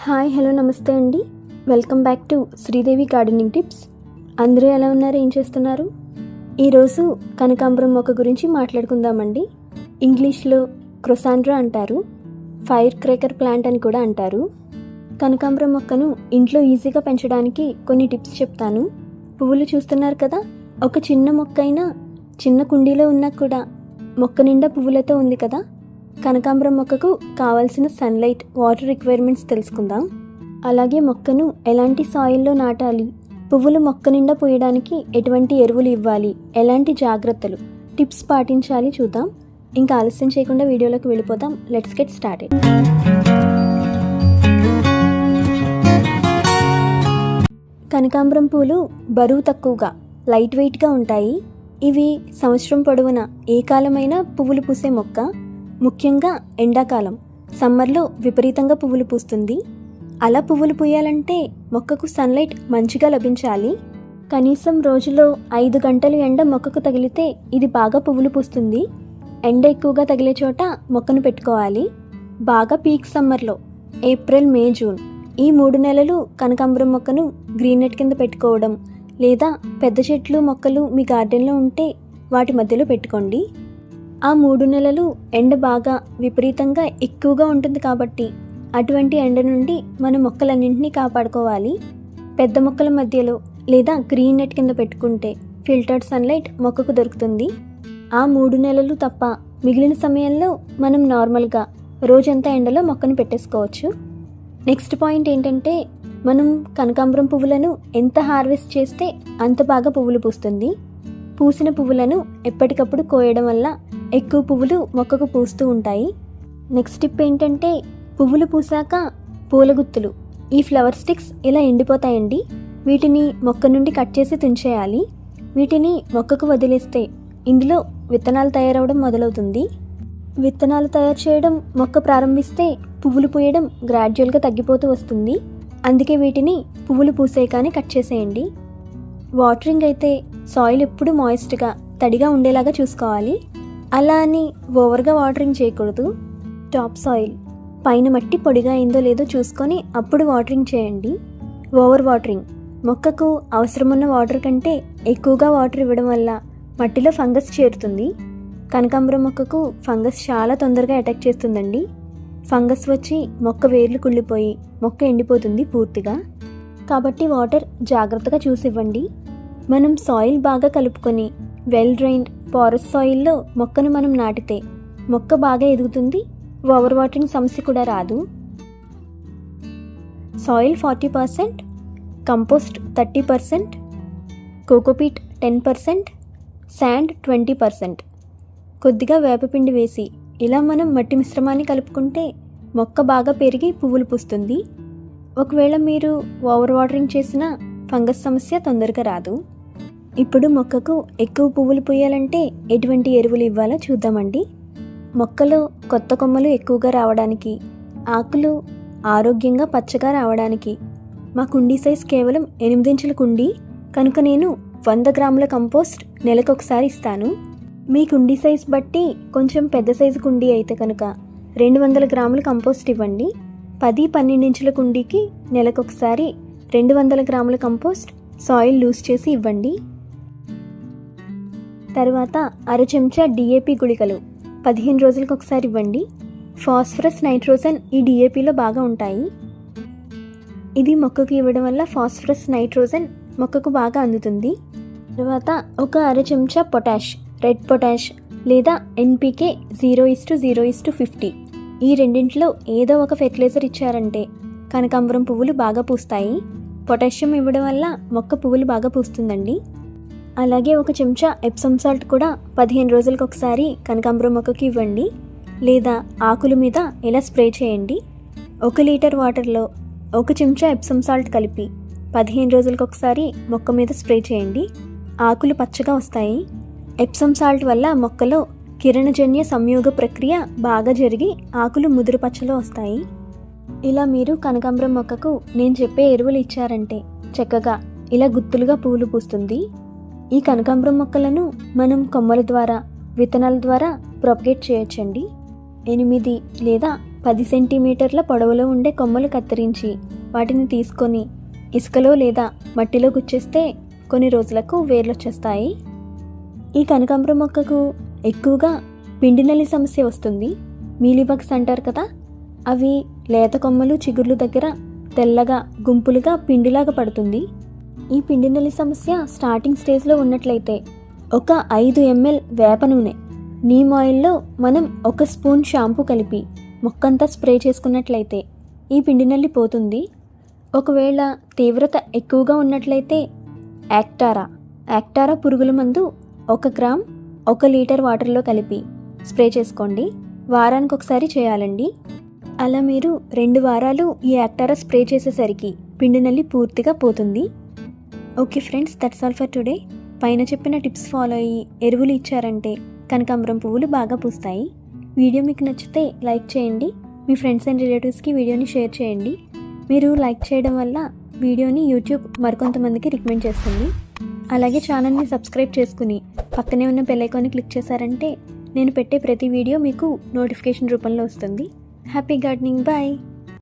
Hi hello నమస్తే అండి. Welcome back to Sridevi gardening tips. అందరూ ఎలా ఉన్నారు? ఏం చేస్తున్నారు? ఈరోజు కనకాంబరం మొక్క గురించి మాట్లాడుకుందామండి. ఇంగ్లీష్లో క్రొసాండ్రా అంటారు. ఫైర్ క్రేకర్ ప్లాంట్ అని కూడా అంటారు. కనకాంబరం మొక్కను ఇంట్లో ఈజీగా పెంచడానికి కొన్ని టిప్స్ చెప్తాను. పువ్వులు చూస్తున్నారు కదా? ఒక చిన్న మొక్క అయినా చిన్న కుండీలో ఉన్నా కూడా మొక్క నిండా పువ్వులతో ఉంది కదా? కనకాంబరం మొక్కకు కావాల్సిన సన్లైట్ వాటర్ రిక్వైర్మెంట్స్ తెలుసుకుందాం. అలాగే మొక్కను ఎలాంటి సాయిల్లో నాటాలి? పువ్వులు మొక్క నిండా పోయడానికి ఎటువంటి ఎరువులు ఇవ్వాలి? ఎలాంటి జాగ్రత్తలు? టిప్స్ పాటించాలి చూద్దాం. ఇంకా ఆలస్యం చేయకుండా వీడియోలోకి వెళ్ళిపోదాం. లెట్స్ గెట్ స్టార్టెడ్ కనకాంబరం పూలు బరువు తక్కువగా లైట్ వెయిట్గా ఉంటాయి. ఇవి సంవత్సరం పొడవునా ఏ కాలమైనా పువ్వులు పూసే మొక్క? ముఖ్యంగా ఎండాకాలం. సమ్మర్లో విపరీతంగా పువ్వులు పూస్తుంది. అలా పువ్వులు పూయాలంటే మొక్కకు సన్లైట్ మంచిగా లభించాలి. కనీసం రోజులో ఐదు గంటలు ఎండ మొక్కకు తగిలితే ఇది బాగా పువ్వులు పూస్తుంది. ఎండ ఎక్కువగా తగిలే చోట మొక్కను పెట్టుకోవాలి. బాగా పీక్ సమ్మర్లో ఏప్రిల్ మే జూన్ ఈ మూడు నెలలు కనకాంబరం మొక్కను గ్రీన్ నెట్ కింద పెట్టుకోవడం లేదా పెద్ద చెట్లు మొక్కలు మీ గార్డెన్లో ఉంటే వాటి మధ్యలో పెట్టుకోండి. ఆ మూడు నెలలు ఎండ బాగా విపరీతంగా ఎక్కువగా ఉంటుంది కాబట్టి అటువంటి ఎండ నుండి మన మొక్కలన్నింటినీ కాపాడుకోవాలి. పెద్ద మొక్కల మధ్యలో లేదా గ్రీన్ నెట్ కింద పెట్టుకుంటే ఫిల్టర్డ్ సన్లైట్ మొక్కకు దొరుకుతుంది. ఆ మూడు నెలలు తప్ప మిగిలిన సమయంలో మనం నార్మల్గా రోజంతా ఎండలో మొక్కను పెట్టేసుకోవచ్చు. నెక్స్ట్ పాయింట్ ఏంటంటే మనం కనకాంబరం పువ్వులను ఎంత హార్వెస్ట్ చేస్తే అంత బాగా పువ్వులు పూస్తుంది. పూసిన పువ్వులను ఎప్పటికప్పుడు కోయడం వల్ల ఎక్కువ పువ్వులు మొక్కకు పూస్తూ ఉంటాయి. నెక్స్ట్ టిప్ ఏంటంటే పువ్వులు పూసాక పూలగుత్తులు. ఈ ఫ్లవర్ స్టిక్స్ ఇలా ఎండిపోతాయండి. వీటిని మొక్క నుండి కట్ చేసి తుంచేయాలి. వీటిని మొక్కకు వదిలేస్తే ఇందులో విత్తనాలు తయారవడం మొదలవుతుంది. విత్తనాలు తయారు చేయడం మొక్క ప్రారంభిస్తే పువ్వులు పూయడం గ్రాడ్యువల్గా తగ్గిపోతూ వస్తుంది. అందుకే వీటిని పువ్వులు పూసే కానీ కట్ చేసేయండి. వాటరింగ్ అయితే సాయిల్ ఎప్పుడు మాయిస్ట్గా తడిగా ఉండేలాగా చూసుకోవాలి. అలా అని ఓవర్గా వాటరింగ్ చేయకూడదు. Top soil. పైన మట్టి పొడిగా అయిందో లేదో చూసుకొని అప్పుడు వాటరింగ్ చేయండి. Over watering. మొక్కకు అవసరమున్న వాటర్ కంటే ఎక్కువగా వాటర్ ఇవ్వడం వల్ల మట్టిలో ఫంగస్ చేరుతుంది. కనకాంబరం మొక్కకు ఫంగస్ చాలా తొందరగా అటాక్ చేస్తుందండి. ఫంగస్ వచ్చి మొక్క వేర్లు కుళ్ళిపోయి మొక్క ఎండిపోతుంది పూర్తిగా. కాబట్టి వాటర్ జాగ్రత్తగా చూసివ్వండి. మనం సాయిల్ బాగా కలుపుకొని వెల్ డ్రైన్డ్ పారస్ సాయిల్లో మొక్కను మనం నాటితే మొక్క బాగా ఎదుగుతుంది ఓవర్ వాటరింగ్ సమస్య కూడా రాదు. Soil forty percent compost thirty percent cocopeat ten percent sand twenty percent కొద్దిగా వేపపిండి వేసి ఇలా మనం మట్టి మిశ్రమాన్ని కలుపుకుంటే మొక్క బాగా పెరిగి పువ్వులు పూస్తుంది. ఒకవేళ మీరు ఓవర్ వాటరింగ్ చేసిన ఫంగస్ సమస్య తొందరగా రాదు. ఇప్పుడు మొక్కకు ఎక్కువ పువ్వులు పూయాలంటే ఎటువంటి ఎరువులు ఇవ్వాలో చూద్దామండి. మొక్కలో కొత్త కొమ్మలు ఎక్కువగా రావడానికి ఆకులు ఆరోగ్యంగా పచ్చగా రావడానికి. మా కుండీ సైజ్ కేవలం ఎనిమిదించుల కుండీ. కనుక నేను వంద గ్రాముల కంపోస్ట్ నెలకొకసారి ఇస్తాను. మీ కుండీ సైజ్ బట్టి కొంచెం పెద్ద సైజు కుండీ అయితే కనుక రెండు వందల గ్రాముల కంపోస్ట్ ఇవ్వండి. పది పన్నెండించుల కుండీకి నెలకొకసారి రెండు వందల గ్రాముల కంపోస్ట్ సాయిల్ లూజ్ చేసి ఇవ్వండి. తర్వాత అర చెంచా డిఏపి గుళికలు. పదిహేను రోజులకు ఒకసారి ఇవ్వండి. ఫాస్ఫరస్ నైట్రోజన్ ఈ డిఏపిలో బాగా ఉంటాయి. ఇది మొక్కకు ఇవ్వడం వల్ల ఫాస్ఫరస్ నైట్రోజన్ మొక్కకు బాగా అందుతుంది. తర్వాత ఒక అర చెంచా పొటాష్ రెడ్ పొటాష్ లేదా NPK zero is to zero is to fifty. ఈ రెండింటిలో ఏదో ఒక ఫెర్టిలైజర్ ఇచ్చారంటే కనకాంబరం పువ్వులు బాగా పూస్తాయి. పొటాషియం ఇవ్వడం వల్ల మొక్క పువ్వులు బాగా పూస్తుందండి. అలాగే ఒక చెంచా ఎప్సమ్ సాల్ట్ కూడా పదిహేను రోజులకు ఒకసారి కనకాంబరం మొక్కకి ఇవ్వండి. లేదా ఆకుల మీద ఇలా స్ప్రే చేయండి. ఒక లీటర్ వాటర్లో ఒక చెంచా ఎప్సమ్ సాల్ట్ కలిపి పదిహేను రోజులకు ఒకసారి మొక్క మీద స్ప్రే చేయండి. ఆకులు పచ్చగా వస్తాయి. ఎప్సమ్ సాల్ట్ వల్ల మొక్కలో కిరణజన్య సంయోగ ప్రక్రియ బాగా జరిగి ఆకులు ముదురు పచ్చలో వస్తాయి. ఇలా మీరు కనకాంబరం మొక్కకు నేను చెప్పే ఎరువులు ఇచ్చారంటే చక్కగా ఇలా గుత్తులుగా పూలు పూస్తుంది. ఈ కనకాంబరం మొక్కలను మనం కొమ్మల ద్వారా విత్తనాల ద్వారా ప్రొపగేట్ చేయొచ్చండి. ఎనిమిది లేదా పది సెంటీమీటర్ల పొడవులో ఉండే కొమ్మలు కత్తిరించి వాటిని తీసుకొని ఇసుకలో లేదా మట్టిలో గుచ్చేస్తే కొన్ని రోజులకు వేర్లు వచ్చేస్తాయి. ఈ కనకాంబరం మొక్కకు ఎక్కువగా పిండి నల్లి సమస్య వస్తుంది. మీలీబగ్స్ అంటారు కదా అవి లేత కొమ్మలు చిగుర్లు దగ్గర తెల్లగా గుంపులుగా పిండిలాగా పడుతుంది. ఈ పిండి నల్లి సమస్య స్టార్టింగ్ స్టేజ్లో ఉన్నట్లయితే ఒక ఐదు ఎంఎల్ వేప నూనె నీమ్ ఆయిల్లో మనం ఒక స్పూన్ షాంపూ కలిపి మొక్కంతా స్ప్రే చేసుకున్నట్లయితే ఈ పిండి నల్లి పోతుంది. ఒకవేళ తీవ్రత ఎక్కువగా ఉన్నట్లయితే యాక్టారా యాక్టారా పురుగుల మందు ఒక గ్రామ్ ఒక లీటర్ వాటర్లో కలిపి స్ప్రే చేసుకోండి. వారానికి ఒకసారి చేయాలండి. అలా మీరు రెండు వారాలు ఈ యాక్టారా స్ప్రే చేసేసరికి పిండి నల్లి పూర్తిగా పోతుంది. Okay friends that's all for today పైన చెప్పిన టిప్స్ ఫాలో అయ్యి ఎరువులు ఇచ్చారంటే కనకాంబరం పువ్వులు బాగా పూస్తాయి. వీడియో మీకు నచ్చితే లైక్ చేయండి. మీ ఫ్రెండ్స్ అండ్ రిలేటివ్స్కి వీడియోని షేర్ చేయండి. మీరు లైక్ చేయడం వల్ల వీడియోని యూట్యూబ్ మరికొంతమందికి రికమెండ్ చేస్తుంది. అలాగే ఛానల్ని సబ్స్క్రైబ్ చేసుకుని పక్కనే ఉన్న బెల్లైకాన్ని క్లిక్ చేశారంటే నేను పెట్టే ప్రతి వీడియో మీకు నోటిఫికేషన్ రూపంలో వస్తుంది. Happy gardening bye